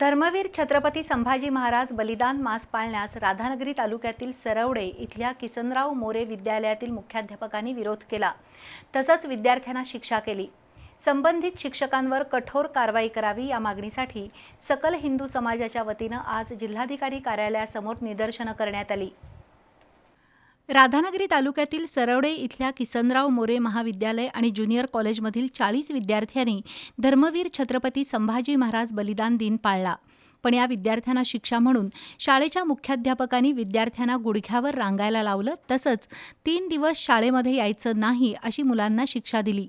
धर्मवीर छत्रपती संभाजी महाराज बलिदान मास पाळण्यास राधानगरी तालुक्यातील सरवडे इथल्या किसनराव मोरे विद्यालयातील मुख्याध्यापकांनी विरोध केला. तसंच विद्यार्थ्यांना शिक्षा केली. संबंधित शिक्षकांवर कठोर कारवाई करावी या मागणीसाठी सकल हिंदू समाजाच्या वतीनं आज जिल्हाधिकारी कार्यालयासमोर निदर्शनं करण्यात आली. राधानगरी तालुक्यातील सरवडे इथल्या किसनराव मोरे महाविद्यालय आणि ज्युनियर कॉलेजमधील चाळीस विद्यार्थ्यांनी धर्मवीर छत्रपती संभाजी महाराज बलिदान दिन पाळला. पण या विद्यार्थ्यांना शिक्षा म्हणून शाळेच्या मुख्याध्यापकांनी विद्यार्थ्यांना गुडघ्यावर रांगायला लावलं तसंच तीन दिवस शाळेमध्ये यायचं नाही अशी मुलांना शिक्षा दिली.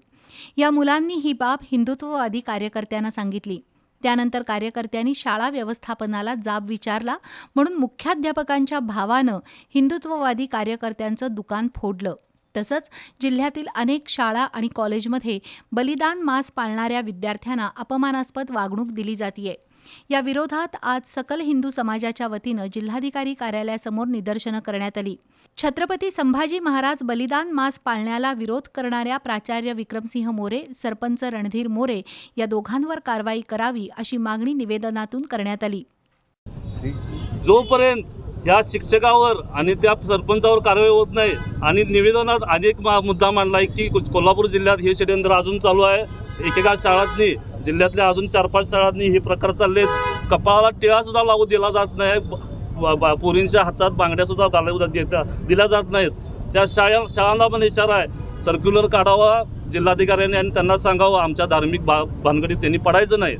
या मुलांनी ही बाब हिंदुत्ववादी कार्यकर्त्यांना सांगितली. त्यानंतर कार्यकर्त्यांनी शाळा व्यवस्थापनाला जाब विचारला. म्हणून मुख्याध्यापकांच्या भावानं हिंदुत्ववादी कार्यकर्त्यांचं दुकान फोडलं. तसंच जिल्ह्यातील अनेक शाळा आणि कॉलेजमध्ये बलिदान मास पाळणाऱ्या विद्यार्थ्यांना अपमानास्पद वागणूक दिली जातीये. या विरोधात आज सकल हिंदू समाजाच्या वतीनं जिल्हाधिकारी कार्यालयासमोर निदर्शनं करण्यात आली. छत्रपती संभाजी महाराज बलिदान मास पाळण्याला विरोध करणाऱ्या प्राचार्य विक्रमसिंह मोरे सरपंच रणधीर मोरे या दोघांवर कारवाई करावी अशी मागणी निवेदनातून करण्यात आली. जोपर्यंत या शिक्षकावर आणि त्या सरपंचावर कारवाई होत नाही आणि निवेदनात अनेक मुद्दा मांडला आहे की कोल्हापूर जिल्ह्यात हे षडयंत्र अजून चालू आहे एकेका शाळांनी जिल्ह्यातल्या अजून चार पाच शाळांनी हे प्रकार चालले आहेत कपाळाला टिळासुद्धा लावू दिला जात नाही. पोरींच्या हातात बांगड्यासुद्धा घालू देता दिल्या जात नाहीत. त्या शाळा शाळांना पण इशारा आहे. सर्क्युलर काढावा जिल्हाधिकाऱ्यांनी आणि त्यांना सांगावं. आमच्या धार्मिक भा भानगडीत त्यांनी पडायचं नाही.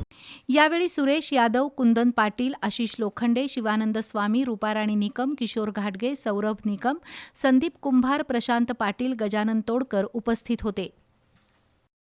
यावेळी सुरेश यादव कुंदन पाटील आशिष लोखंडे शिवानंद स्वामी रुपाराणी निकम किशोर घाटगे सौरभ निकम संदीप कुंभार प्रशांत पाटील गजानन तोडकर उपस्थित होते.